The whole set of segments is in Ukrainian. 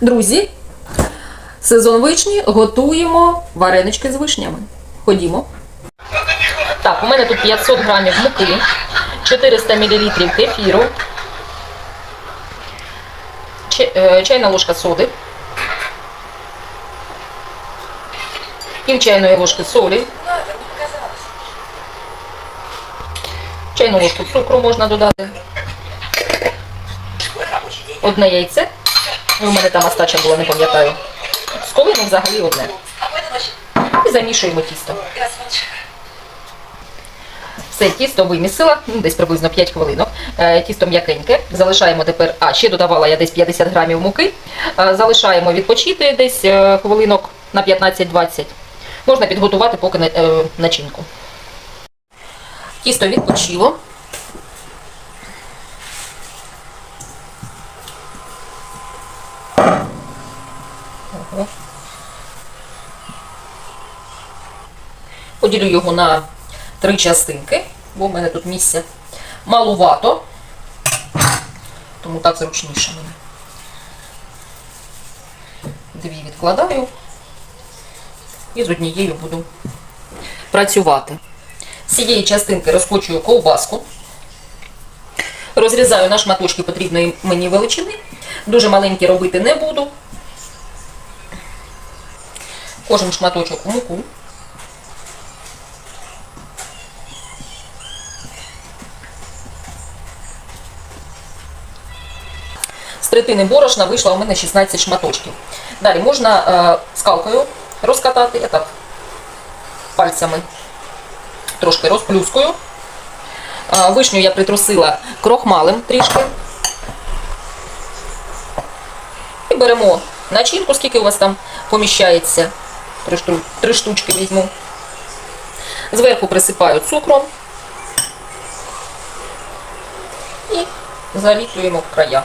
Друзі, сезон вишні готуємо варенички з вишнями. Ходімо. Так, у мене тут 500 грамів муки, 400 мл кефіру, е, чайна ложка соди, пів чайної ложки солі, чайну ложку цукру можна додати, одне яйце. У мене там остача була, не пам'ятаю. З колину взагалі одне. І замішуємо тісто. Все, тісто вимісила, ну, десь приблизно 5 хвилинок. Е, Тісто м'якеньке. Залишаємо тепер, а ще додавала я десь 50 грамів муки. Е, Залишаємо відпочити десь е, хвилинок на 15-20. Можна підготувати поки начинку. Тісто відпочило. Поділю його на три частинки, бо в мене тут місця малувато, тому так зручніше мені. Дві відкладаю і з однією буду працювати. З цієї частинки розкочую ковбаску. Розрізаю на шматочки потрібної мені величини. Дуже маленькі робити не буду. Кожен шматочок у муку. З третини борошна вийшло у мене 16 шматочків. Далі можна е, скалкою розкатати, так пальцями трошки розплюскую. Е, вишню я притрусила крохмалем трішки. І беремо начинку, скільки у вас там поміщається. Три, шту- три штучки візьму. Зверху присипаю цукром і заліплюємо в края.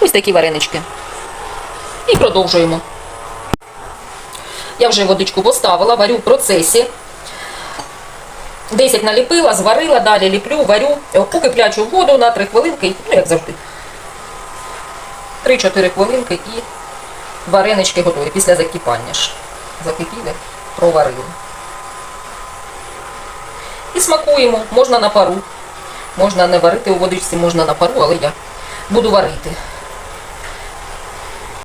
Ось такі варенички. І продовжуємо. Я вже водичку поставила, варю в процесі. 10 наліпила, зварила, далі ліплю, варю у киплячу воду на 3 хвилинки, ну як завжди. 3-4 хвилинки і варенички готові після закипання ж. Закипіли, проварили. І смакуємо, можна на пару. Можна не варити у водичці, можна на пару, але я буду варити.